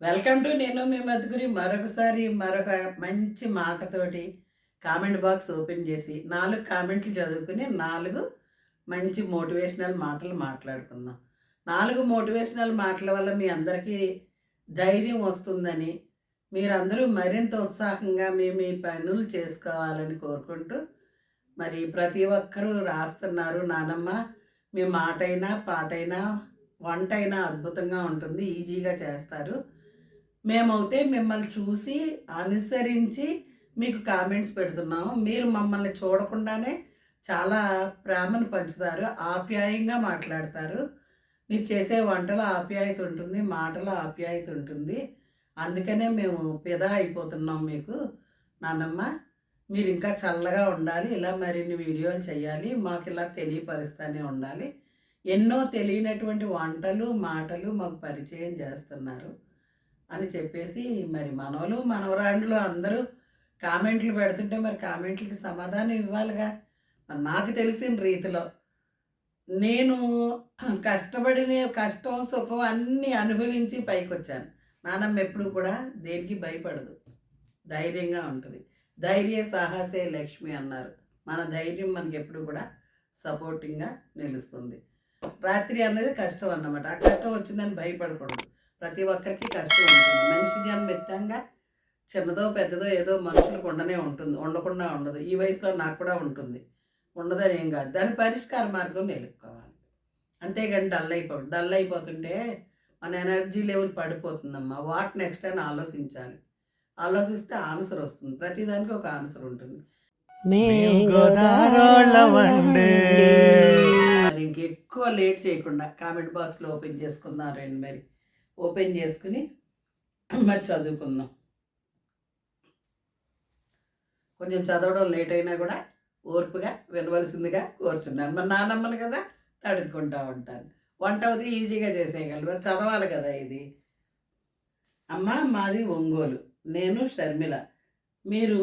Welcome to నేను మీ మధుగురి. మరొకసారి మరొక మంచి మాటతోటి కామెంట్ బాక్స్ ఓపెన్ చేసి నాలుగు కామెంట్లు చదువుకుని నాలుగు మంచి మోటివేషనల్ మాటలు మాట్లాడుకుందాం. నాలుగు మోటివేషనల్ మాటల వల్ల మీ అందరికీ ధైర్యం వస్తుందని మీరందరూ మరింత ఉత్సాహంగా మీ మీ పనులు చేసుకోవాలని కోరుకుంటూ మరి ప్రతి ఒక్కరూ రాస్తున్నారు. నానమ్మ మీ మాటైనా పాటైనా వంట అయినా అద్భుతంగా ఉంటుంది. ఈజీగా చేస్తారు. మేమైతే మిమ్మల్ని చూసి అనుసరించి మీకు కామెంట్స్ పెడుతున్నాము. మీరు మమ్మల్ని చూడకుండానే చాలా ప్రేమను పంచుతారు ఆప్యాయంగా మాట్లాడతారు. మీరు చేసే వంటలో ఆప్యాయత ఉంటుంది మాటలో ఆప్యాయత ఉంటుంది. అందుకనే మేము పిదా అయిపోతున్నాం మీకు. నాన్నమ్మ మీరు ఇంకా చల్లగా ఉండాలి ఇలా మరిన్ని వీడియోలు చేయాలి మాకు ఇలా తెలియపరుస్తూనే ఉండాలి. ఎన్నో తెలియనటువంటి వంటలు మాటలు మాకు పరిచయం చేస్తున్నారు. అని చెప్పేసి మరి మనవలు మనవరాండ్లు అందరూ కామెంట్లు పెడుతుంటే మరి కామెంట్లకి సమాధానం ఇవ్వాలిగా. మరి నాకు తెలిసిన రీతిలో నేను కష్టపడిన కష్టం సుఖం అన్నీ అనుభవించి పైకి వచ్చాను నానమ్మ ఎప్పుడు కూడా దేనికి భయపడదు. ధైర్యంగా ఉంటుంది. ధైర్య సాహసే లక్ష్మి అన్నారు. మన ధైర్యం మనకి ఎప్పుడు కూడా సపోర్టింగ్గా నిలుస్తుంది. రాత్రి అన్నది కష్టం అన్నమాట. ఆ కష్టం వచ్చిందని భయపడకూడదు. ప్రతి ఒక్కరికి కష్టం ఉంటుంది. మనిషి జన్మ ఎత్తంగా చిన్నదో పెద్దదో ఏదో మనుషులకు ఉండనే ఉంటుంది. ఉండకుండా ఉండదు. ఈ వయసులో నాకు కూడా ఉంటుంది. ఉండదని ఏం కాదు. దాని పరిష్కార మార్గం నిలుపుకోవాలి అంతేగాని డల్ అయిపో డల్ అయిపోతుంటే మన ఎనర్జీ లెవెల్ పడిపోతుందమ్మా. వాట్ నెక్స్ట్ అని ఆలోచించాలి. ఆలోచిస్తే ఆన్సర్ వస్తుంది. ప్రతిదానికి ఒక ఆన్సర్ ఉంటుంది. మరి ఇంకెక్కువ లేట్ చేయకుండా కామెంట్ బాక్స్లో ఓపెన్ చేసుకుందాం రండి మరి. ఓపెన్ చేసుకుని మరి చదువుకుందాం. కొంచెం చదవడం లేట్ అయినా కూడా ఓర్పుగా వినవలసిందిగా కోరుచున్నాను. మరి నానమ్మను కదా తడుక్కుంటా ఉంటాను. వంట అవుతే ఈజీగా చేసేయగలరు మరి చదవాలి కదా ఇది. అమ్మ మాది ఒంగోలు. నేను షర్మిల. మీరు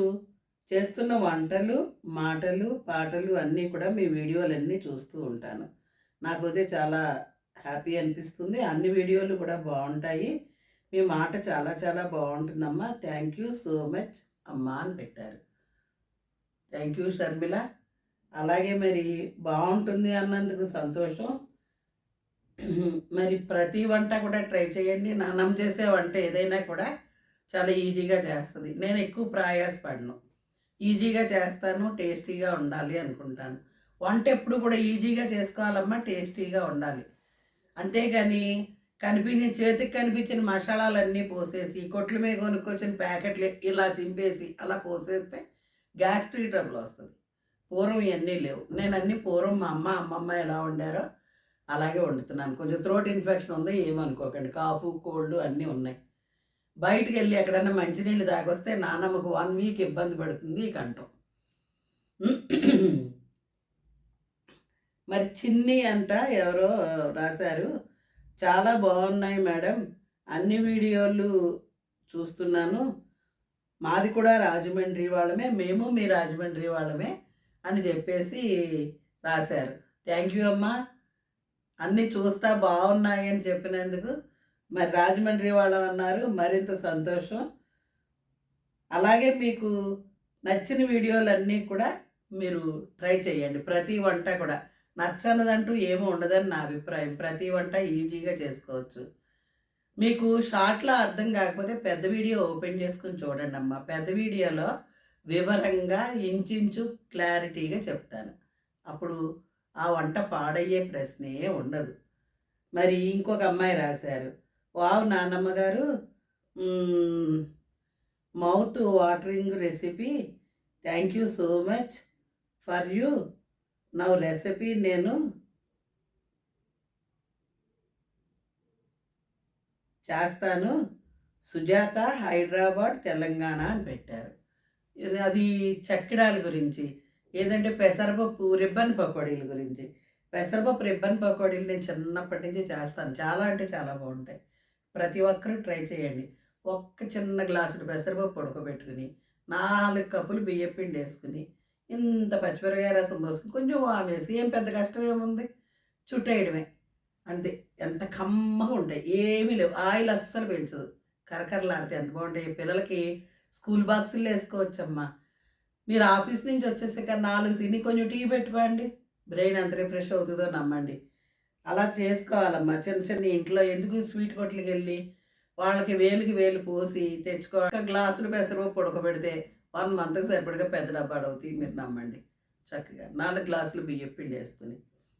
చేస్తున్న వంటలు మాటలు పాటలు అన్నీ కూడా మీ వీడియోలన్నీ చూస్తూ ఉంటాను. నాకైతే చాలా హ్యాపీ అనిపిస్తుంది. అన్ని వీడియోలు కూడా బాగుంటాయి. మీ మాట చాలా చాలా బాగుంటుందమ్మా. థ్యాంక్ యూ సో మచ్ అమ్మా అని పెట్టారు. Thank you Sharmila. అలాగే మరి బాగుంటుంది అన్నందుకు సంతోషం. మరి ప్రతి వంట కూడా ట్రై చేయండి. నాన్నమ్మ చేసే వంట ఏదైనా కూడా చాలా ఈజీగా చేస్తుంది. నేను ఎక్కువ ప్రయాసపడను ఈజీగా చేస్తాను టేస్టీగా ఉండాలి అనుకుంటాను. వంట ఎప్పుడు కూడా ఈజీగా చేసుకోవాలమ్మా టేస్టీగా ఉండాలి. అంతేగాని కనిపించిన చేతికి కనిపించిన మసాలాలన్నీ పోసేసి కొట్ల మీద కొనుక్కొచ్చిన ప్యాకెట్లు ఇలా చింపేసి అలా పోసేస్తే గ్యాస్ట్రిక్ ట్రబుల్ వస్తుంది. పూర్వం ఇవన్నీ లేవు. నేను అన్నీ పూర్వం మా అమ్మ అమ్మమ్మ ఎలా వండారో అలాగే వండుతున్నాను. కొంచెం థ్రోట్ ఇన్ఫెక్షన్ ఉంది ఏమనుకోకండి కాఫు కోల్డ్ అన్నీ ఉన్నాయి. బయటికి వెళ్ళి ఎక్కడైనా మంచినీళ్ళు తాగొస్తే నాన్నమ్మకు వన్ వీక్ ఇబ్బంది పడుతుంది ఈ కంఠం. మరి చిన్ని అంట ఎవరో రాశారు. చాలా బాగున్నాయి మేడం. అన్ని వీడియోలు చూస్తున్నాను. మాది కూడా రాజమండ్రి వాళ్ళమే. మేము మీ రాజమండ్రి వాళ్ళమే అని చెప్పేసి రాశారు. థ్యాంక్ యూ అమ్మా. అన్నీ చూస్తా బాగున్నాయి అని చెప్పినందుకు మరి రాజమండ్రి వాళ్ళం అన్నారు. మరింత సంతోషం. అలాగే మీకు నచ్చిన వీడియోలన్నీ కూడా మీరు ట్రై చేయండి. ప్రతి వంట కూడా. నచ్చనిదంటూ ఏమీ ఉండదని నా అభిప్రాయం. ప్రతి వంట ఈజీగా చేసుకోవచ్చు. మీకు షార్ట్లో అర్థం కాకపోతే పెద్ద వీడియో ఓపెన్ చేసుకుని చూడండి అమ్మా పెద్ద వీడియోలో వివరంగా ఇంచించు క్లారిటీగా చెప్తాను. అప్పుడు ఆ వంట పాడయ్యే ప్రశ్నే ఉండదు. మరి ఇంకొక అమ్మాయి రాశారు. వావ్ నాన్నమ్మ గారు mouth watering recipe. Thank you so much for you. నా రెసిపీ నేను చేస్తాను. సుజాత హైదరాబాద్ తెలంగాణ అని పెట్టారు. అది చక్కిడాల గురించి ఏదంటే పెసరపప్పు రిబ్బన్ పకోడీల గురించి. పెసరపప్పు రిబ్బన్ పకోడీలు నేను చిన్నప్పటి నుంచి చేస్తాను. చాలా అంటే చాలా బాగుంటాయి. ప్రతి ఒక్కరూ ట్రై చేయండి. ఒక్క చిన్న గ్లాసుడు పెసరపప్పు ఉడకబెట్టుకుని నాలుగు కప్పులు బియ్యం పిండి వేసుకుని ఇంత పచ్చిమిరపకాయ రసం పోసుకుని కొంచెం వామేసి ఏం పెద్ద కష్టం ఏముంది చుట్టేయడమే. అంతే. ఎంత కమ్మగా ఉంటాయి. ఏమీ లేవు. ఆయిల్ అస్సలు పీల్చదు. కరకరలాడితే ఎంత బాగుంటాయి. పిల్లలకి స్కూల్ బాక్సుల్లో వేసుకోవచ్చమ్మా. మీరు ఆఫీస్ నుంచి వచ్చేసాక నాలుగు తిని కొంచెం టీ పెట్టుకోండి. బ్రెయిన్ ఎంత రిఫ్రెష్ అవుతుందో నమ్మండి. అలా చేసుకోవాలమ్మా. చిన్న చిన్న ఇంట్లో ఎందుకు స్వీట్ కొట్లకి వెళ్ళి వాళ్ళకి వేలుకి వేలు పోసి తెచ్చుకో గ్లాసులు పెసరపప్పు ఉడకబెడితే వన్ మంత్కి సరిపడగా పెద్ద డబ్బాలు అవుతాయి మీరు నమ్మండి. చక్కగా నాలుగు గ్లాసులు బియ్యం పిండి వేసుకుని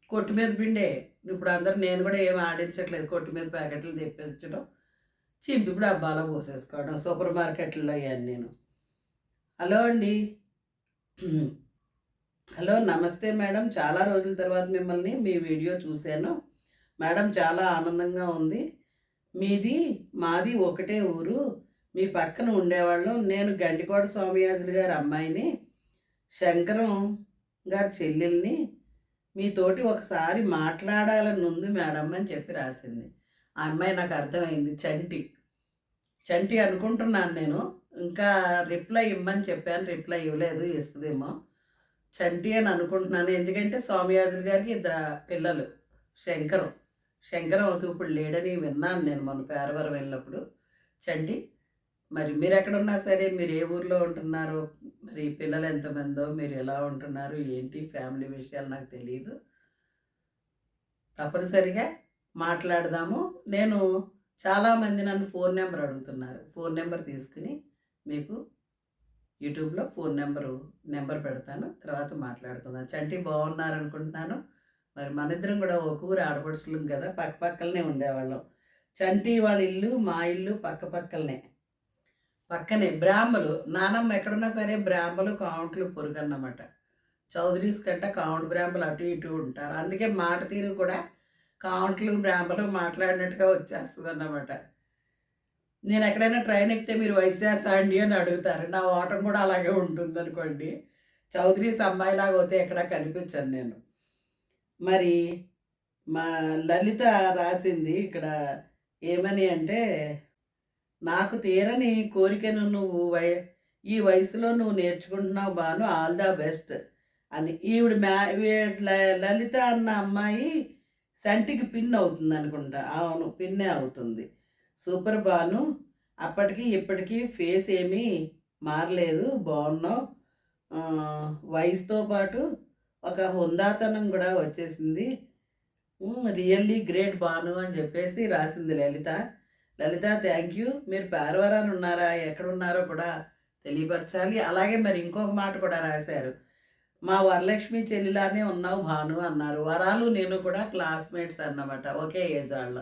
కొట్టు మీద పిండే. ఇప్పుడు అందరూ నేను కూడా ఏమి ఆడించట్లేదు కొట్టు మీద ప్యాకెట్లు తెప్పించడం. చింపి డబ్బాలో పోసేసుకోవడం సూపర్ మార్కెట్లో అయ్యాను నేను హలో అండి. హలో నమస్తే మేడం. చాలా రోజుల తర్వాత మిమ్మల్ని మీ వీడియో చూశాను. మేడం చాలా ఆనందంగా ఉంది. మీది మాది ఒకటే ఊరు. మీ పక్కన ఉండేవాళ్ళం. నేను గండికోట స్వామియాజులు గారి అమ్మాయిని శంకరం గారి చెల్లెల్ని మీతోటి ఒకసారి మాట్లాడాలని ఉంది మేడం అని చెప్పి రాసింది. ఆ అమ్మాయి నాకు అర్థమైంది. చంటి చంటి అనుకుంటున్నాను నేను. ఇంకా రిప్లై ఇమ్మని చెప్పాను. రిప్లై ఇవ్వలేదు ఇస్తుందేమో. చంటి అని అనుకుంటున్నాను. ఎందుకంటే స్వామియాజులు గారికి ఇద్దరు పిల్లలు శంకరం. శంకరం అవుతూ ఇప్పుడు లేడని విన్నాను నేను మొన్న పేరవరం వెళ్ళినప్పుడు. చంటి మరి మీరు ఎక్కడున్నా సరే మీరు ఏ ఊర్లో ఉంటున్నారో మరి పిల్లలు ఎంతమందో మీరు ఎలా ఉంటున్నారు ఏంటి ఫ్యామిలీ విషయాలు నాకు తెలియదు తప్పనిసరిగా మాట్లాడదాము. నేను చాలామంది నన్ను ఫోన్ నెంబర్ అడుగుతున్నారు. ఫోన్ నెంబర్ తీసుకుని మీకు యూట్యూబ్లో ఫోన్ నెంబరు నెంబర్ పెడతాను. తర్వాత మాట్లాడుకుందాం. చంటి బాగున్నారనుకుంటున్నాను. మరి మన ఇద్దరం కూడా ఒక ఊరు ఆడపడుచులం కదా పక్క పక్కలనే ఉండేవాళ్ళం. చంటి వాళ్ళ ఇల్లు మా ఇల్లు పక్క పక్కలనే. పక్కనే బ్రాహ్మలు నానమ్మ ఎక్కడున్నా సరే బ్రాహ్మలు కావుంట్లు పొరుగన్నమాట. చౌదరీస్ కంటే కావుంట్ బ్రాహ్మలు అటు ఇటు ఉంటారు. అందుకే మాట తీరు కూడా కావుంట్లు బ్రాహ్మలు మాట్లాడినట్టుగా వచ్చేస్తుంది అన్నమాట నేను ఎక్కడైనా ట్రైన్ ఎక్కితే మీరు వైశాస అండి అని అడుగుతారు. నా ఓటం కూడా అలాగే ఉంటుంది అనుకోండి చౌదరీస్ అమ్మాయిలాగా పోతే ఎక్కడా కనిపించను నేను. మరి మా లలిత రాసింది ఇక్కడ ఏమని అంటే నాకు తీరని కోరికను నువ్వు వై ఈ వయసులో నువ్వు నేర్చుకుంటున్నావు బాను ఆల్ ద బెస్ట్ అని. ఈవిడ మ్యా లలిత అన్న అమ్మాయి సంటికి పిన్ అవుతుంది అనుకుంటా. అవును పిన్నే అవుతుంది. సూపర్ బాను. అప్పటికి ఇప్పటికీ ఫేస్ ఏమీ మారలేదు బాగున్నావు. వయసుతో పాటు ఒక హుందాతనం కూడా వచ్చేసింది. రియల్లీ గ్రేట్ బాను అని చెప్పేసి రాసింది లలిత. లలిత థ్యాంక్ యూ మీరు పేరవరాన్ని ఉన్నారా? ఎక్కడ ఉన్నారో కూడా తెలియపరచాలి. అలాగే మరి ఇంకొక మాట కూడా రాశారు. మా వరలక్ష్మి చెల్లిలానే ఉన్నావు భాను అన్నారు. వరాలు నేను కూడా క్లాస్మేట్స్ అన్నమాట. ఒకే ఏజ్ వాళ్ళ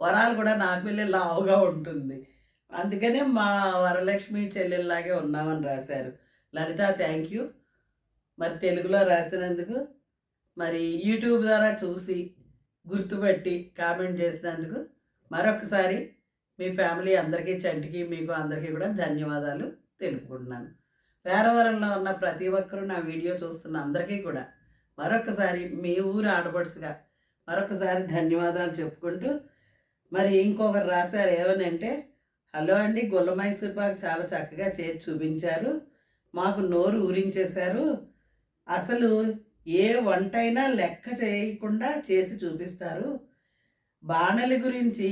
వరాలు కూడా నాకు వెళ్ళి లావుగా ఉంటుంది. అందుకనే మా వరలక్ష్మి చెల్లెల్లాగే ఉన్నామని రాశారు. లలిత థ్యాంక్ యూ మరి తెలుగులో రాసినందుకు మరి యూట్యూబ్ ద్వారా చూసి గుర్తుపెట్టి కామెంట్ చేసినందుకు మరొకసారి మీ ఫ్యామిలీ అందరికీ చంటికి మీకు అందరికీ కూడా ధన్యవాదాలు తెలుపుకుంటున్నాను. పేరవరంలో ఉన్న ప్రతి ఒక్కరూ నా వీడియో చూస్తున్న అందరికీ కూడా మరొకసారి మీ ఊరు ఆడపడుచుగా మరొకసారి ధన్యవాదాలు చెప్పుకుంటూ మరి ఇంకొకరు రాశారు ఏమని అంటే హలో అండి గుల్ల మైసూర్ పాక్ చాలా చక్కగా చేసి చూపించారు. మాకు నోరు ఊరించేశారు. అసలు ఏ వంటైనా లెక్క చేయకుండా చేసి చూపిస్తారు. బాణలి గురించి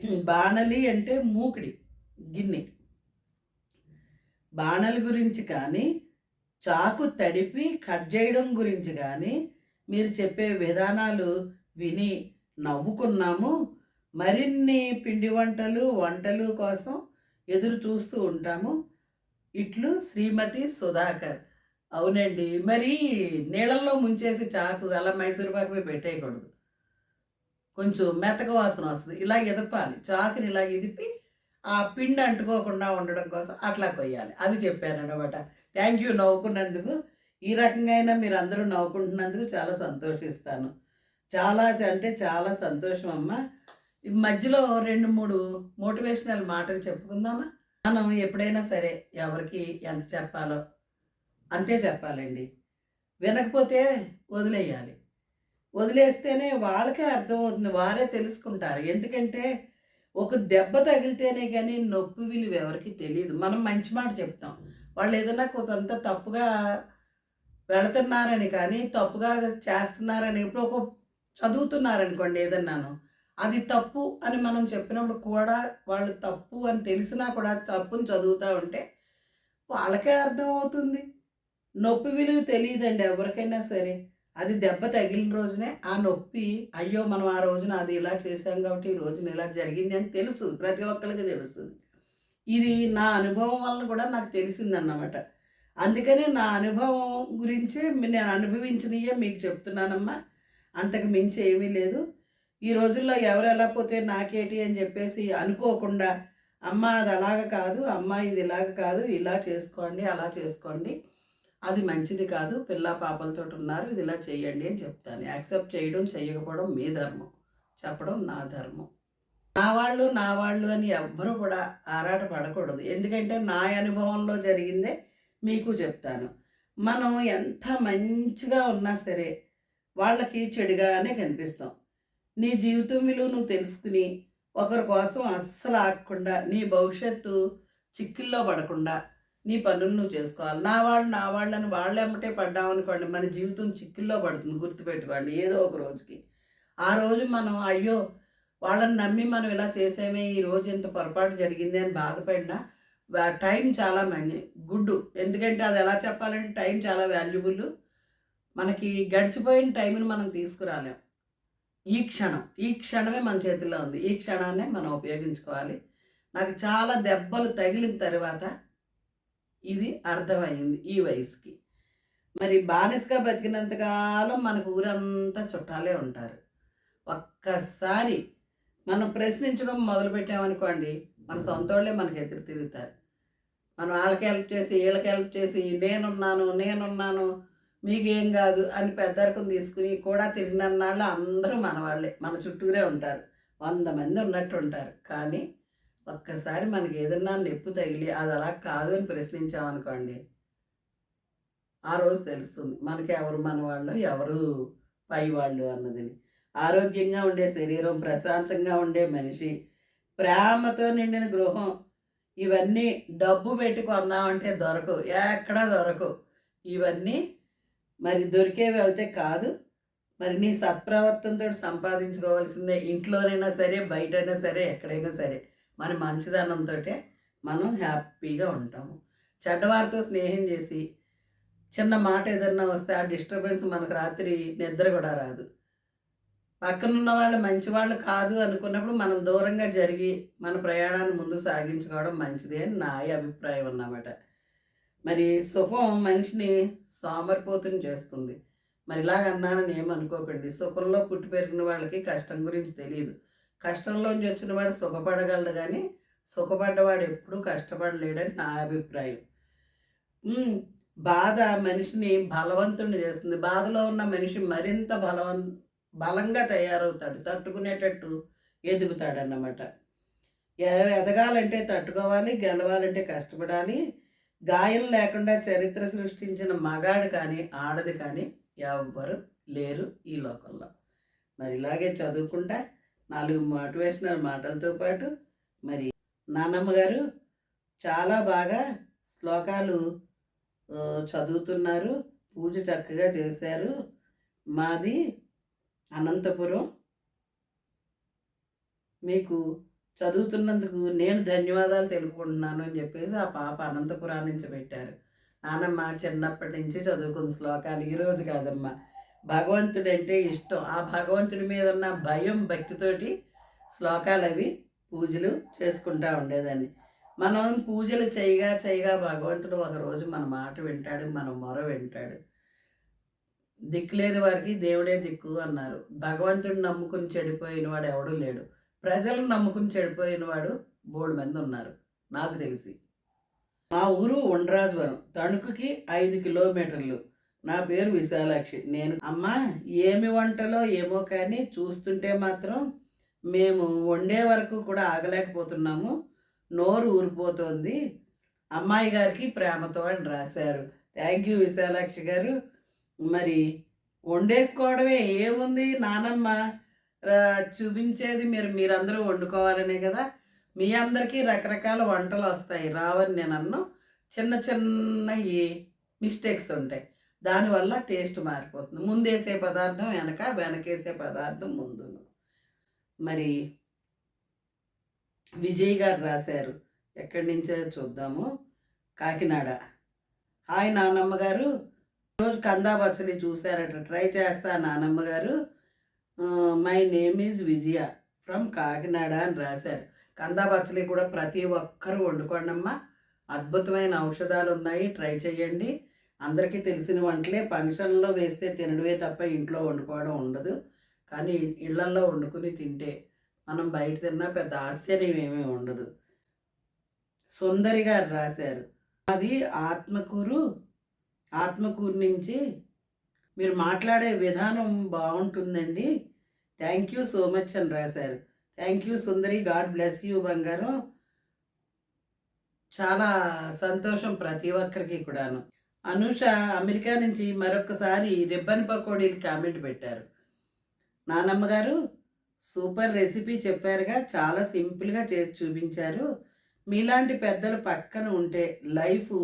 బాణలి అంటే మూకిడి గిన్నె. బాణలి గురించి కానీ చాకు తడిపి కట్ చేయడం గురించి కానీ మీరు చెప్పే విధానాలు విని నవ్వుకున్నాము. మరిన్ని పిండి వంటలు వంటలు కోసం ఎదురు చూస్తూ ఉంటాము. ఇట్లు శ్రీమతి సుధాకర్. అవునండి మరి నీళ్ళల్లో ముంచేసి చాకు అలా మైసూరుపాకు పెట్టేయకూడదు. కొంచెం మెతక వాసన వస్తుంది. ఇలా ఎదపాలి. చాకుని ఇలా ఎదిపి ఆ పిండి అంటుకోకుండా ఉండడం కోసం అట్లా కొయ్యాలి. అది చెప్పాను అనమాట థ్యాంక్ యూ నవ్వుకున్నందుకు. ఈ రకంగా అయినా మీరు అందరూ నవ్వుకుంటున్నందుకు చాలా సంతోషిస్తాను. చాలా అంటే చాలా సంతోషం అమ్మా. ఈ మధ్యలో రెండు మూడు మోటివేషనల్ మాటలు చెప్పుకుందామా? మనం ఎప్పుడైనా సరే ఎవరికి ఎంత చెప్పాలో అంతే చెప్పాలండి. వినకపోతే వదిలేయాలి. వదిలేస్తేనే వాళ్ళకే అర్థమవుతుంది వారే తెలుసుకుంటారు. ఎందుకంటే ఒక దెబ్బ తగిలితేనే కానీ నొప్పి విలువ ఎవరికి తెలియదు. మనం మంచి మాట చెప్తాం. వాళ్ళు ఏదైనా కొంత తప్పుగా వెళుతున్నారని కానీ తప్పుగా చేస్తున్నారని ఇప్పుడు ఒక చదువుతున్నారనుకోండి ఏదన్నాను అది తప్పు అని మనం చెప్పినప్పుడు కూడా వాళ్ళు తప్పు అని తెలిసినా కూడా తప్పుని చదువుతూ ఉంటే వాళ్ళకే అర్థమవుతుంది. నొప్పి విలువ తెలియదండి ఎవరికైనా సరే. అది దెబ్బ తగిలిన రోజునే ఆ నొప్పి అయ్యో మనం ఆ రోజున అది ఇలా చేసాం కాబట్టి ఈ రోజున ఇలా జరిగింది అని తెలుసు ప్రతి ఒక్కరికి తెలుస్తుంది ఇది నా అనుభవం వలన కూడా నాకు తెలిసిందన్నమాట. అందుకనే నా అనుభవం గురించి నేను అనుభవించినయే మీకు చెప్తున్నానమ్మా. అంతకు మించి ఏమీ లేదు. ఈ రోజుల్లో ఎవరు ఎలా పోతే నాకేటి అని చెప్పేసి అనుకోకుండా అమ్మ అది అలాగ కాదు అమ్మ ఇది ఇలాగ కాదు ఇలా చేసుకోండి అలా చేసుకోండి. అది మంచిది కాదు పిల్ల పాపలతో ఉన్నారు ఇది ఇలా చేయండి అని చెప్తాను. యాక్సెప్ట్ చేయడం చేయకపోవడం మీ ధర్మం. చెప్పడం నా ధర్మం. నా వాళ్ళు నా వాళ్ళు అని ఎవ్వరూ కూడా ఆరాట పడకూడదు. ఎందుకంటే నా అనుభవంలో జరిగిందే మీకు చెప్తాను. మనం ఎంత మంచిగా ఉన్నా సరే వాళ్ళకి చెడుగానే కనిపిస్తాం. నీ జీవితం విలువ నువ్వు తెలుసుకుని ఒకరి కోసం అస్సలు ఆగకుండా నీ భవిష్యత్తు చిక్కుల్లో పడకుండా నీ పనులు నువ్వు చేసుకోవాలి. నా వాళ్ళు నా వాళ్ళని వాళ్ళు ఎమ్మటే పడ్డామనుకోండి మన జీవితం చిక్కుల్లో పడుతుంది గుర్తుపెట్టుకోండి ఏదో ఒక రోజుకి. ఆ రోజు మనం అయ్యో వాళ్ళని నమ్మి మనం ఇలా చేసామే ఈ రోజు ఇంత పొరపాటు జరిగింది అని బాధపడినా టైం చాలా మంచి గుడ్ ఎందుకంటే అది ఎలా చెప్పాలంటే టైం చాలా వాల్యుబుల్. మనకి గడిచిపోయిన టైంని మనం తీసుకురాలేం. ఈ క్షణం ఈ క్షణమే మన చేతిలో ఉంది. ఈ క్షణాన్నే మనం ఉపయోగించుకోవాలి. నాకు చాలా దెబ్బలు తగిలిన తర్వాత ఇది అర్థమైంది ఈ వయసుకి. మరి బానిసగా బతికినంతకాలం మనకు ఊరంతా చుట్టాలే ఉంటారు. ఒక్కసారి మనం ప్రశ్నించడం మొదలుపెట్టామనుకోండి మన సొంత వాళ్ళే మనకి ఎదురు తిరుగుతారు. మనం వాళ్ళకి హెల్ప్ చేసి వీళ్ళకి హెల్ప్ చేసి నేనున్నాను నేనున్నాను మీకేం కాదు అని పెద్దరికం తీసుకుని కూడా తిరిగినన్నాళ్ళు అందరూ మన వాళ్ళే మన చుట్టూరే ఉంటారు. వంద మంది ఉన్నట్టు ఉంటారు కానీ ఒక్కసారి మనకి ఏదన్నా నొప్పి తగిలి అది అలా కాదు అని ప్రశ్నించామనుకోండి ఆ రోజు తెలుస్తుంది మనకి ఎవరు మన వాళ్ళు ఎవరు పై వాళ్ళు అన్నది ఆరోగ్యంగా ఉండే శరీరం ప్రశాంతంగా ఉండే మనిషి ప్రేమతో నిండిన గృహం ఇవన్నీ డబ్బు పెట్టి కొందామంటే దొరకవు ఎక్కడా దొరకవు ఇవన్నీ మరి దొరికేవి అయితే కాదు మరి నీ సత్ప్రవర్తనతో సంపాదించుకోవాల్సిందే. ఇంట్లోనైనా సరే బయటైనా సరే ఎక్కడైనా సరే. మన మంచిదనంతో మనం హ్యాపీగా ఉంటాము. చెడ్డవారితో స్నేహం చేసి చిన్న మాట ఏదన్నా వస్తే ఆ డిస్టర్బెన్స్ మనకు రాత్రి నిద్ర కూడా రాదు. పక్కనున్న వాళ్ళు మంచి వాళ్ళు కాదు అనుకున్నప్పుడు మనం దూరంగా జరిగి మన ప్రయాణాన్ని ముందు సాగించుకోవడం మంచిది అని నా అభిప్రాయం అన్నమాట. మరి సుఖం మనిషిని సోమరిపోతుని చేస్తుంది. మరి ఇలాగ అన్నానని ఏమనుకోకండి. సుఖంలో పుట్టి పెరిగిన వాళ్ళకి కష్టం గురించి తెలియదు కష్టంలోంచి వచ్చిన వాడు సుఖపడగలడు కానీ సుఖపడ్డవాడు ఎప్పుడూ కష్టపడలేడని నా అభిప్రాయం. బాధ మనిషిని బలవంతుని చేస్తుంది. బాధలో ఉన్న మనిషి మరింత బలవం బలంగా తయారవుతాడు. తట్టుకునేటట్టు ఎదుగుతాడన్నమాట. ఎదగాలంటే తట్టుకోవాలి గెలవాలంటే కష్టపడాలి. గాయం లేకుండా చరిత్ర సృష్టించిన మగాడు కానీ ఆడది కానీ ఎవ్వరు లేరు ఈ లోకంలో. మరి ఇలాగే చదువుకుంటా నాలుగు మోటివేషనల్ మాటలతో పాటు మరి నానమ్మ గారు చాలా బాగా శ్లోకాలు చదువుతున్నారు పూజ చక్కగా చేశారు. మాది అనంతపురం. మీకు చదువుతున్నందుకు నేను ధన్యవాదాలు తెలుపుకుంటున్నాను అని చెప్పేసి ఆ పాప అనంతపురం నుంచి పెట్టారు. నానమ్మ చిన్నప్పటి నుంచి చదువుకున్న శ్లోకాలు ఈరోజు కాదమ్మా. భగవంతుడు అంటే ఇష్టం. ఆ భగవంతుడి మీద ఉన్న భయం భక్తితోటి శ్లోకాలు అవి పూజలు చేసుకుంటా ఉండేదాన్ని. మనం పూజలు చేయగా చేయగా భగవంతుడు ఒకరోజు మన మాట వింటాడు మన మొర వింటాడు. దిక్కులేని వారికి దేవుడే దిక్కు అన్నారు. భగవంతుడిని నమ్ముకుని చెడిపోయిన వాడు ఎవడూ లేడు. ప్రజలు నమ్ముకుని చెడిపోయిన వాడు బోడు మంది ఉన్నారు. నాకు తెలిసి. మా ఊరు ఉండ్రాజవరం. తణుకుకి ఐదు కిలోమీటర్లు. నా పేరు విశాలాక్షి. నేను అమ్మ ఏమి వంటలో ఏమో కానీ చూస్తుంటే మాత్రం మేము వండే వరకు కూడా ఆగలేకపోతున్నాము. నోరు ఊరిపోతుంది. అమ్మాయి గారికి ప్రేమతో అని రాశారు. థ్యాంక్ యూ విశాలాక్షి గారు. మరి వండేసుకోవడమే ఏముంది? నానమ్మ చూపించేది మీరు మీరందరూ వండుకోవాలనే కదా. మీ అందరికీ రకరకాల వంటలు వస్తాయి. రావని నేను అన్ను. చిన్న చిన్న ఈ మిస్టేక్స్ ఉంటాయి. దానివల్ల టేస్ట్ మారిపోతుంది. ముందేసే పదార్థం వెనక వెనకేసే పదార్థం ముందు మరి విజయ్ గారు రాశారు. ఎక్కడి నుంచో చూద్దాము. కాకినాడ. హాయ్ నానమ్మ గారు. రోజు కందా పచ్చడి చూశారట. ట్రై చేస్తా నానమ్మ గారు. My name is Vijaya. From Kakinada అని రాశారు. కందా పచ్చడి కూడా ప్రతి ఒక్కరూ వండుకోండమ్మా. అద్భుతమైన ఔషధాలు ఉన్నాయి ట్రై చేయండి అందరికీ తెలిసిన వంటలే. ఫంక్షన్లో వేస్తే తినడమే తప్ప ఇంట్లో వండుకోవడం ఉండదు. కానీ ఇళ్ళల్లో వండుకుని తింటే మనం బయట తిన్నా పెద్ద ఆశ్చర్యం ఏమీ ఉండదు. సుందరి గారు రాశారు. అది ఆత్మకూరు ఆత్మకూరు నుంచి మీరు మాట్లాడే విధానం బాగుంటుందండి. థ్యాంక్ యూ సో మచ్ అని రాశారు. Thank you Sundari. God bless you బంగారం. చాలా సంతోషం ప్రతి ఒక్కరికి కూడాను. అనుష అమెరికా నుంచి మరొకసారి రిబ్బన్ పకోడీలు కామెంట్ పెట్టారు. నానమ్మ గారు సూపర్ రెసిపీ చెప్పారుగా చాలా సింపుల్గా చేసి చూపించారు. మీలాంటి పెద్దలు పక్కన ఉంటే life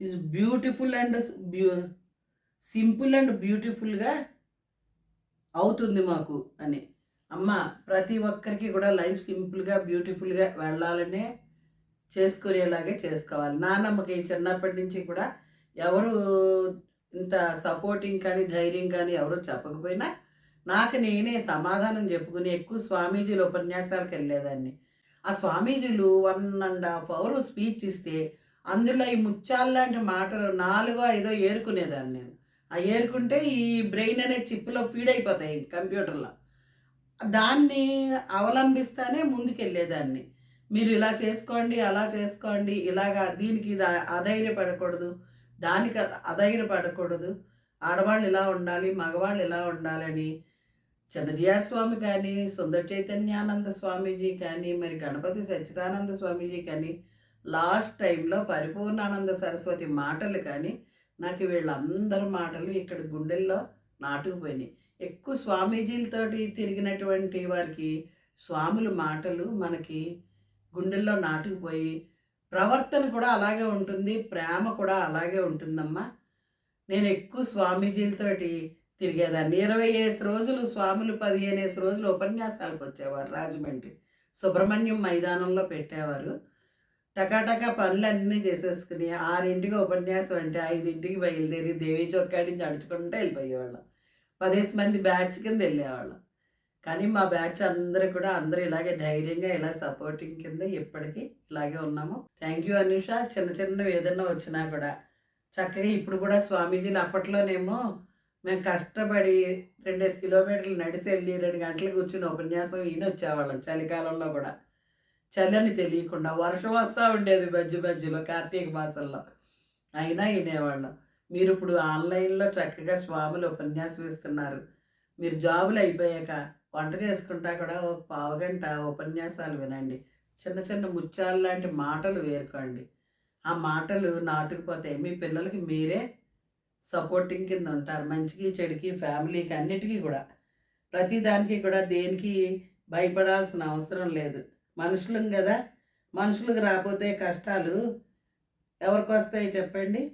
is beautiful and beau simple and బ్యూటిఫుల్గా అవుతుంది మాకు అని. అమ్మ ప్రతి ఒక్కరికి కూడా లైఫ్ సింపుల్గా బ్యూటిఫుల్గా వెళ్ళాలనే చేసుకునేలాగే చేసుకోవాలి. నాన్నమ్మకి చిన్నప్పటి నుంచి కూడా ఎవరు ఇంత సపోర్టింగ్ కానీ ధైర్యం కానీ ఎవరు చెప్పకపోయినా నాకు నేనే సమాధానం చెప్పుకుని ఎక్కువ స్వామీజీలు ఉపన్యాసాలకు వెళ్ళేదాన్ని. ఆ స్వామీజీలు one and half hour speech ఇస్తే అందులో ఈ ముత్యాల్లాంటి మాటలు నాలుగో ఐదో ఏరుకునేదాన్ని నేను. ఆ ఏరుకుంటే ఈ బ్రెయిన్ అనే చిప్లో ఫీడ్ అయిపోతాయి కంప్యూటర్లో దాన్ని అవలంబిస్తానే ముందుకెళ్ళేదాన్ని. మీరు ఇలా చేసుకోండి అలా చేసుకోండి ఇలాగా దీనికి ఇది అధైర్యపడకూడదు దానికి అధైర్యపడకూడదు. ఆడవాళ్ళు ఇలా ఉండాలి మగవాళ్ళు ఇలా ఉండాలని చిన్నజీఆర్ స్వామి కానీ సుందర చైతన్యానంద స్వామీజీ కానీ మరి గణపతి సచ్చిదానంద స్వామీజీ కానీ లాస్ట్ టైంలో పరిపూర్ణానంద సరస్వతి మాటలు కానీ నాకు వీళ్ళందరి మాటలు ఇక్కడ గుండెల్లో నాటుకుపోయినాయి. ఎక్కువ స్వామీజీలతోటి తిరిగినటువంటి వారికి స్వాముల మాటలు మనకి గుండెల్లో నాటుకుపోయి ప్రవర్తన కూడా అలాగే ఉంటుంది ప్రేమ కూడా అలాగే ఉంటుందమ్మా. నేను ఎక్కువ స్వామీజీలతోటి తిరిగేదాన్ని. ఇరవై ఏసు రోజులు స్వాములు పదిహేను రోజులు ఉపన్యాసాలకు వచ్చేవారు రాజమండ్రి. సుబ్రహ్మణ్యం మైదానంలో పెట్టేవారు. టకాటకా పనులన్నీ చేసేసుకుని ఆరింటికి ఉపన్యాసం అంటే ఐదింటికి బయలుదేరి దేవీ చొక్కాడి నుంచి అడుచుకుంటూ వెళ్ళిపోయేవాళ్ళం. పదేసి మంది బ్యాచ్ కింద వెళ్ళేవాళ్ళం. కానీ మా బ్యాచ్ అందరూ కూడా అందరూ ఇలాగే ధైర్యంగా ఇలా సపోర్టింగ్ కింద ఇప్పటికీ ఇలాగే ఉన్నాము. థ్యాంక్ యూ అనుష చిన్న చిన్న ఏదన్నా వచ్చినా కూడా. చక్కగా ఇప్పుడు కూడా స్వామీజీలు అప్పట్లోనేమో మేము కష్టపడి రెండేసి కిలోమీటర్లు నడిచి వెళ్ళి రెండు గంటలు కూర్చుని ఉపన్యాసం ఈయన వచ్చేవాళ్ళం చలికాలంలో కూడా. చల్లని తెలియకుండా వర్షం వస్తూ ఉండేది మధ్య మధ్యలో కార్తీక మాసంలో. అయినా వినేవాళ్ళం. మీరు ఇప్పుడు ఆన్లైన్లో చక్కగా స్వాములు ఉపన్యాసం ఇస్తున్నారు. మీరు జాబులు అయిపోయాక వంట చేసుకుంటా కూడా ఒక పావుగంట ఉపన్యాసాలు వినండి. చిన్న చిన్న ముత్యాలు లాంటి మాటలు వేరుకోండి. ఆ మాటలు నాటుకుపోతాయి. మీ పిల్లలకి మీరే సపోర్టింగ్ కింద ఉంటారు. మంచికి చెడుకి ఫ్యామిలీకి అన్నిటికీ కూడా. ప్రతి దానికి కూడా దేనికి భయపడాల్సిన అవసరం లేదు. మనుషులం కదా. మనుషులకు రాకపోతే కష్టాలు ఎవరికి వస్తాయి చెప్పండి?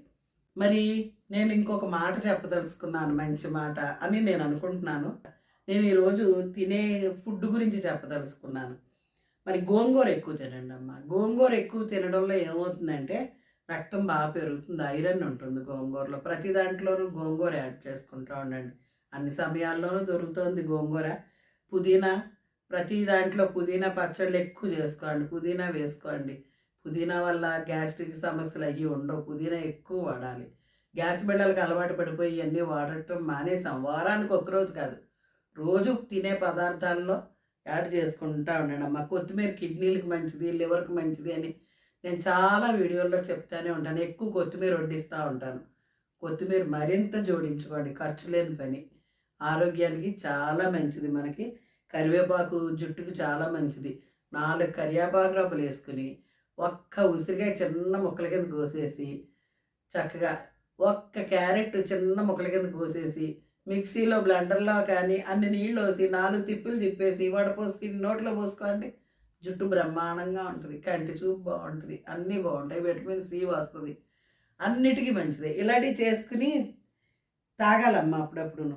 మరి నేను ఇంకొక మాట చెప్పదలుచుకున్నాను. మంచి మాట అని నేను అనుకుంటున్నాను. నేను ఈరోజు తినే ఫుడ్ గురించి చెప్పదలుచుకున్నాను. మరి గోంగూర ఎక్కువ తినండి అమ్మ. గోంగూర ఎక్కువ తినడంలో ఏమవుతుందంటే రక్తం బాగా పెరుగుతుంది ఐరన్ ఉంటుంది గోంగూరలో. ప్రతి దాంట్లోనూ గోంగూర యాడ్ చేసుకుంటూ ఉండండి. అన్ని సమయాల్లోనూ దొరుకుతుంది గోంగూర. పుదీనా ప్రతి దాంట్లో పుదీనా పచ్చళ్ళు ఎక్కువ చేసుకోండి పుదీనా వేసుకోండి. పుదీనా వల్ల గ్యాస్ట్రిక్ సమస్యలు అవి ఉండవు పుదీనా ఎక్కువ వాడాలి. గ్యాస్ బిళ్ళలకు అలవాటు పడిపోయి ఇవన్నీ వాడటం మానేసాం. వారానికి ఒకరోజు కాదు రోజు తినే పదార్థాల్లో యాడ్ చేసుకుంటా ఉండండి అమ్మ. కొత్తిమీర కిడ్నీలకు మంచిది లివర్కి మంచిది అని నేను చాలా వీడియోల్లో చెప్తానే ఉంటాను. ఎక్కువ కొత్తిమీర వడ్డిస్తూ ఉంటాను. కొత్తిమీర మరింత జోడించుకోండి. ఖర్చు లేని పని. ఆరోగ్యానికి చాలా మంచిది మనకి. కరివేపాకు జుట్టుకు చాలా మంచిది. నాలుగు కరివేపాకు రబ్బలు వేసుకుని ఒక్క ఉసిరిగా చిన్న ముక్కల కింద కోసేసి చక్కగా ఒక్క క్యారెట్ చిన్న ముక్కల కింద కోసేసి మిక్సీలో బ్లెండర్లో కానీ అన్ని నీళ్ళు వేసి నాలుగు తిప్పులు తిప్పేసి వడపోసుకుని నోట్లో పోసుకోండి జుట్టు బ్రహ్మాండంగా ఉంటుంది. కంటి చూపు బాగుంటుంది. అన్నీ బాగుంటాయి. విటమిన్ సి వస్తుంది. అన్నిటికీ మంచిది. ఇలాంటివి చేసుకుని తాగాలమ్మా అప్పుడప్పుడును.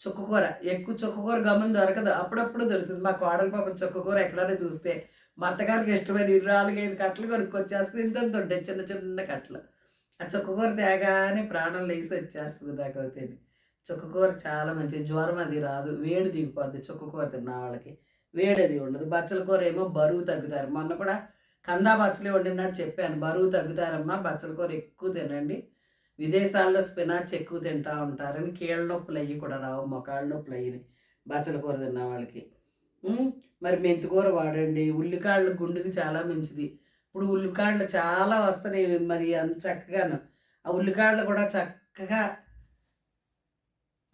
చుక్కకూర. ఎక్కువ చుక్కకూర గమని దొరకదు. అప్పుడప్పుడు దొరుకుతుంది. మా కోడల పాపం చుక్కకూర ఎక్కడైనా చూస్తే మా అత్తగారికి ఇష్టమైన ఇరవై ఐదు కట్టలు కొనుక్కొచ్చేస్తుంది. ఇంత ఉంటాయి. చిన్న చిన్న కట్టలు. ఆ చుక్కకూర తేగానే ప్రాణం లేచి వచ్చేస్తుంది నాకు అవుతాయి చుక్కకూర చాలా మంచిది. జ్వరం అది రాదు. వేడి దిగిపోద్ది చుక్కకూర తిన్న వాళ్ళకి. వేడి అది ఉండదు. బచ్చల కూర ఏమో బరువు తగ్గుతారు. మొన్న కూడా కందా బచ్చలే వండినట్టు చెప్పాను. బరువు తగ్గుతారమ్మా బచ్చల కూర ఎక్కువ తినండి. విదేశాల్లో స్పినాచ్ ఎక్కువ తింటా ఉంటారని కీళ్ళ నొప్పులు అయ్యి కూడా రావు మొకాళ్ళ నొప్పులు అయ్యి బచ్చల కూర తిన్న వాళ్ళకి. మరి మెంతికూర వాడండి. ఉల్లికాళ్ళు గుండెకి చాలా మంచిది. ఇప్పుడు ఉల్లికాళ్ళు చాలా వస్తున్నాయి. మరి అంత చక్కగాను. ఆ ఉల్లికాళ్ళు కూడా చక్కగా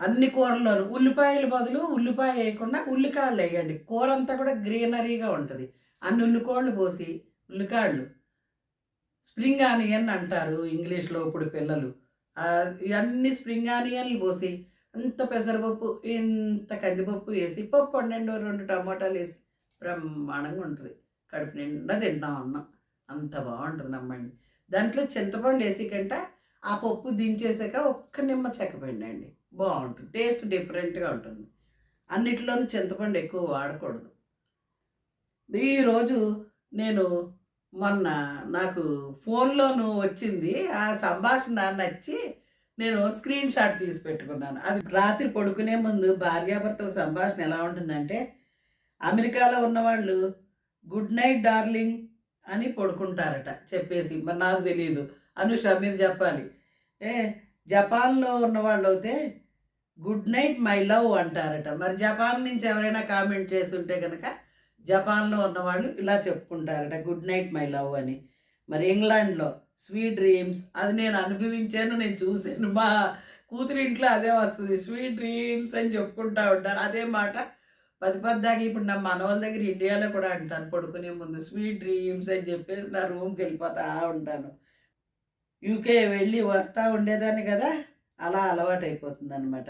అన్ని కూరల్లోనూ ఉల్లిపాయల బదులు ఉల్లిపాయ వేయకుండా ఉల్లికాళ్ళు వేయండి. కూర అంతా కూడా గ్రీనరీగా ఉంటుంది. అన్ని ఉల్లికోళ్ళు పోసి ఉల్లికాళ్ళు. స్ప్రింగ్ ఆనియన్ అంటారు ఇంగ్లీష్లో ఇప్పుడు పిల్లలు. ఇవన్నీ స్ప్రింగ్ ఆనియన్లు పోసి అంత పెసరపప్పు ఇంత కందిపప్పు వేసి పప్పు వండండి రెండు టమాటాలు వేసి బ్రహ్మాండంగా ఉంటుంది. కడుపు నిండా తింటాం అన్నం. అంత బాగుంటుంది అమ్మండి. దాంట్లో చింతపండు వేసి కంటే ఆ పప్పు దించేసాక ఒక్క నిమ్మ చెక్కపిండి అండి బాగుంటుంది. టేస్ట్ డిఫరెంట్గా ఉంటుంది. అన్నిటిలోనూ చింతపండు ఎక్కువ వాడకూడదు. ఈరోజు నేను మొన్న నాకు ఫోన్లోను వచ్చింది. ఆ సంభాషణ నచ్చి నేను స్క్రీన్ షాట్ తీసి పెట్టుకున్నాను. అది రాత్రి పడుకునే ముందు భార్యాభర్తల సంభాషణ ఎలా ఉంటుందంటే అమెరికాలో ఉన్నవాళ్ళు గుడ్ నైట్ డార్లింగ్ అని పడుకుంటారట చెప్పేసి. మరి నాకు తెలియదు అనుష మీరు చెప్పాలి. ఏ జపాన్లో ఉన్నవాళ్ళు అయితే గుడ్ నైట్ మై లవ్ అంటారట. మరి జపాన్ నుంచి ఎవరైనా కామెంట్ చేస్తుంటే కనుక జపాన్లో ఉన్నవాళ్ళు ఇలా చెప్పుకుంటారట గుడ్ నైట్ మై లవ్ అని. మరి ఇంగ్లాండ్లో స్వీట్ డ్రీమ్స్ అది నేను అనుభవించాను నేను చూశాను. మా కూతురి ఇంట్లో అదే వస్తుంది స్వీట్ డ్రీమ్స్ అని చెప్పుకుంటా ఉంటారు. అదే మాట పది పద్దాకి ఇప్పుడు నా మనవల దగ్గర ఇండియాలో కూడా అంటాను పడుకునే ముందు స్వీట్ డ్రీమ్స్ అని చెప్పేసి నా రూమ్కి వెళ్ళిపోతా ఉంటాను. యూకే వెళ్ళి వస్తూ ఉండేదాన్ని కదా. అలా అలవాటు అయిపోతుంది అనమాట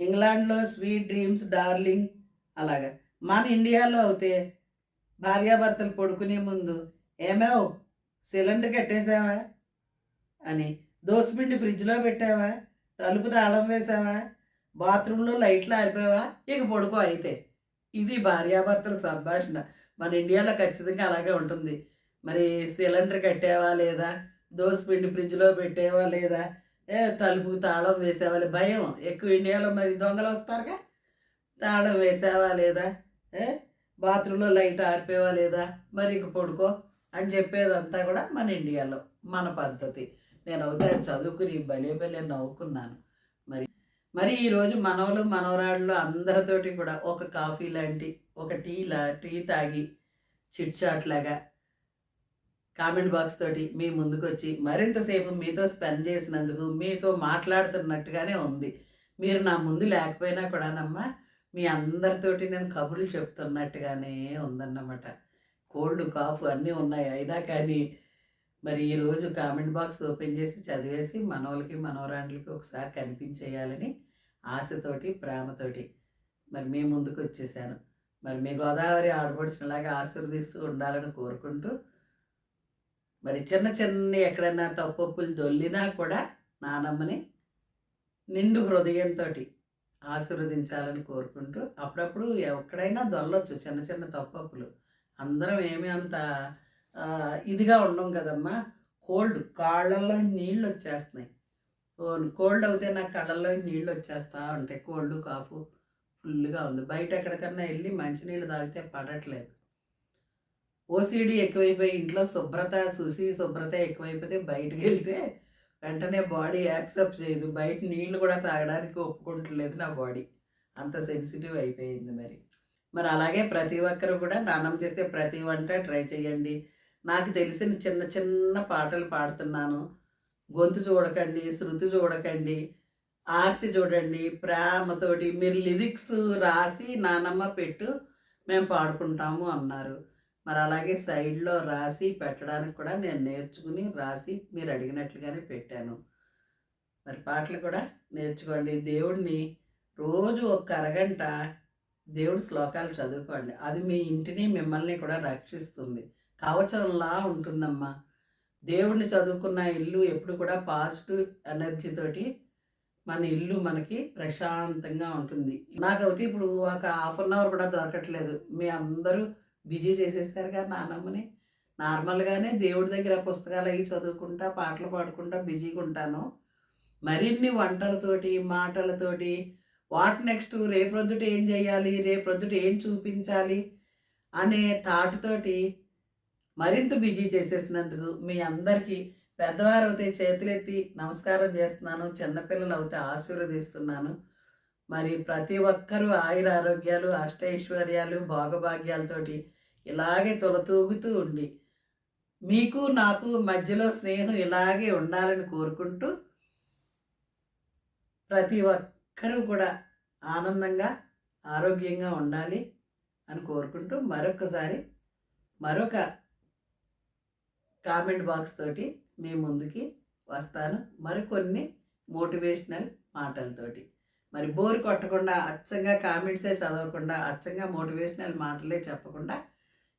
ఇంగ్లాండ్లో స్వీట్ డ్రీమ్స్ డార్లింగ్ అలాగా. మన ఇండియాలో అయితే భార్యాభర్తలు పడుకునే ముందు ఏమేవ్ సిలిండర్ కట్టేసావా? అని దోసపిండి ఫ్రిడ్జ్లో పెట్టావా? తలుపు తాళం వేసావా? బాత్రూంలో లైట్లు ఆరిపోయావా? ఇక పడుకో అయితే. ఇది భార్యాభర్తల సంభాషణ. మన ఇండియాలో ఖచ్చితంగా అలాగే ఉంటుంది. మరి సిలిండర్ కట్టావా లేదా? దోసిపిండి ఫ్రిడ్జ్లో పెట్టేవా లేదా? ఏ తలుపు తాళం వేసేవాళ్ళు భయం. ఎక్కువ ఇండియాలో మరి దొంగలు వస్తారుగా? తాళం వేసావా లేదా? ఏ బాత్రూంలో లైట్ ఆరిపోయావా లేదా? మరి ఇక పడుకో అని చెప్పేదంతా కూడా మన ఇండియాలో మన పద్ధతి. నేను అవుతా చదువుకుని భలే భలే నవ్వుకున్నాను. మరి మరి ఈరోజు మనవలు మనవరాళ్ళు అందరితోటి కూడా ఒక కాఫీ లాంటి ఒక టీ లా టీ తాగి చిట్ చాట్ లాగా కామెంట్ బాక్స్ తోటి మీ ముందుకు వచ్చి మరింతసేపు మీతో స్పెండ్ చేసినందుకు మీతో మాట్లాడుతున్నట్టుగానే ఉంది. మీరు నా ముందు లేకపోయినా కూడానమ్మా మీ అందరితోటి నేను కబుర్లు చెప్తున్నట్టుగానే ఉందన్నమాట. కోల్డ్ కాఫ్ అన్నీ ఉన్నాయి అయినా కానీ మరి ఈరోజు కామెంట్ బాక్స్ ఓపెన్ చేసి చదివేసి మనవలకి మనవరాండ్లకి ఒకసారి కనిపించేయాలని ఆశతోటి ప్రేమతోటి మరి మీ ముందుకు వచ్చేసాను మరి మీ గోదావరి ఆడపడుచులాగా ఆశీర్దిస్తూ ఉండాలని కోరుకుంటూ మరి చిన్న చిన్న ఎక్కడైనా తప్పప్పులు దొల్లినా కూడా నానమ్మని నిండు హృదయంతో ఆశీర్వదించాలని కోరుకుంటూ అప్పుడప్పుడు ఎక్కడైనా దొల్లొచ్చు చిన్న చిన్న తప్పప్పులు అందరం ఏమీ అంత ఇదిగా ఉండం కదమ్మా. కోల్డ్ కాళ్ళల్లో నీళ్ళు వచ్చేస్తున్నాయి కోల్డ్ అవుతే నాకు కళ్ళల్లో నీళ్ళు వచ్చేస్తా ఉంటాయి. కోల్డ్ కాఫు ఫుల్గా ఉంది. బయట ఎక్కడికన్నా వెళ్ళి మంచినీళ్ళు తాగితే పడట్లేదు. ఓసీడీ ఎక్కువైపోయి ఇంట్లో శుభ్రత సుసి శుభ్రత ఎక్కువైపోతే బయటకు వెళ్తే వెంటనే బాడీ యాక్సెప్ట్ చేయదు. బయట నీళ్ళు కూడా తాగడానికి ఒప్పుకుంటలేదు నా బాడీ. అంత సెన్సిటివ్ అయిపోయింది మరి. మరి అలాగే ప్రతి ఒక్కరు కూడా నానం చేసే ప్రతి వంట ట్రై చేయండి నాకు తెలిసిన చిన్న చిన్న పాటలు పాడుతున్నాను. గొంతు చూడకండి శృతి చూడకండి ఆర్తి చూడండి ప్రేమతోటి మీరు లిరిక్స్ రాసి నానమ్మ పెట్టు మేము పాడుకుంటాము అన్నారు. మరి అలాగే సైడ్లో రాసి పెట్టడానికి కూడా నేను నేర్చుకుని రాసి మీరు అడిగినట్లుగానే పెట్టాను. మరి పాటలు కూడా నేర్చుకోండి. దేవుడిని రోజు ఒక అరగంట దేవుడి శ్లోకాలు చదువుకోండి. అది మీ ఇంటిని మిమ్మల్ని కూడా రక్షిస్తుంది. కవచంలా ఉంటుందమ్మా. దేవుడిని చదువుకున్న ఇల్లు ఎప్పుడు కూడా పాజిటివ్ ఎనర్జీతోటి మన ఇల్లు మనకి ప్రశాంతంగా ఉంటుంది. నాకైతే ఇప్పుడు ఒక హాఫ్ అన్ అవర్ కూడా దొరకట్లేదు. మీ అందరూ బిజీ చేసేస్తారు కదా నానమ్మని. నార్మల్గానే దేవుడి దగ్గర పుస్తకాలు అవి చదువుకుంటా పాటలు పాడుకుంటా బిజీగా ఉంటాను. మరిన్ని వంటలతోటి మాటలతోటి వాట్ నెక్స్ట్ రేపొద్దుట ఏం చేయాలి రేపొద్దుట ఏం చూపించాలి అనే థాట్తోటి మరింత బిజీ చేసేసినందుకు మీ అందరికీ పెద్దవారు అయితే చేతులెత్తి నమస్కారం చేస్తున్నాను. చిన్నపిల్లలు అయితే ఆశీర్వదిస్తున్నాను. మరి ప్రతి ఒక్కరూ ఆయుర ఆరోగ్యాలు అష్టైశ్వర్యాలు భోగభాగ్యాలతోటి ఇలాగే తొలతూగుతూ ఉండి మీకు నాకు మధ్యలో స్నేహం ఇలాగే ఉండాలని కోరుకుంటూ ప్రతి ఒక్కరూ కూడా ఆనందంగా ఆరోగ్యంగా ఉండాలి అని కోరుకుంటూ మరొకసారి మరొక కామెంట్ బాక్స్ తోటి మీ ముందుకి వస్తాను. మరికొన్ని మోటివేషనల్ మాటలతోటి. మరి బోర్ కొట్టకుండా అచ్చంగా కామెంట్సే చదవకుండా అచ్చంగా మోటివేషనల్ మాటలే చెప్పకుండా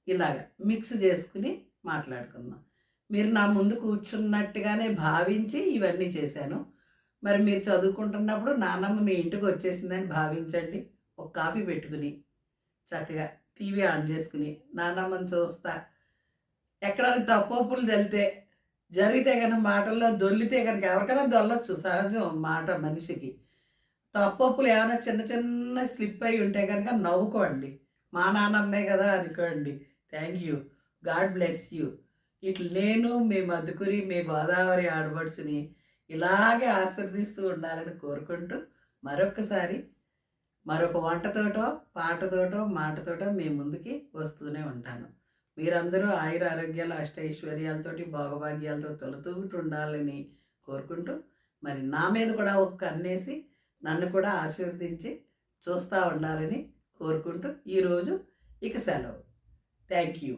ఇలాగ మిక్స్ చేసుకుని మాట్లాడుకుందాం. మీరు నా ముందు కూర్చున్నట్టుగానే భావించి ఇవన్నీ చేశాను. మరి మీరు చదువుకుంటున్నప్పుడు నానమ్మ మీ ఇంటికి వచ్చేసిందని భావించండి. ఒక కాఫీ పెట్టుకుని చక్కగా టీవీ ఆన్ చేసుకుని నానమ్మని చూస్తా. ఎక్కడైనా తప్పొప్పులు తెలితే జరిగితే కనుక మాటల్లో దొల్లితే కనుక ఎవరికైనా దొల్లొచ్చు సహజం మాట మనిషికి. తప్పొప్పులు ఏమైనా చిన్న చిన్న స్లిప్ అయి ఉంటే కనుక నవ్వుకోండి. మా నాన్నమ్మే కదా అనుకోండి. Thank you God bless you ఇట్లా నేను మీ మధుకురి మీ గోదావరి ఆడబడుచుని ఇలాగే ఆశీర్దిస్తూ ఉండాలని కోరుకుంటూ మరొకసారి మరొక వంటతోటో పాటతోటో మాటతోటో మీ ముందుకి వస్తూనే ఉంటాను. మీరందరూ ఆయుర ఆరోగ్యాలు అష్టైశ్వర్యాలతోటి భోగభాగ్యాలతో తొలతూగుతూ ఉండాలని కోరుకుంటూ మరి నా మీద కూడా ఒక కన్నేసి నన్ను కూడా ఆశీర్వదించి చూస్తూ ఉండాలని కోరుకుంటూ ఈరోజు ఇక సెలవు. Thank you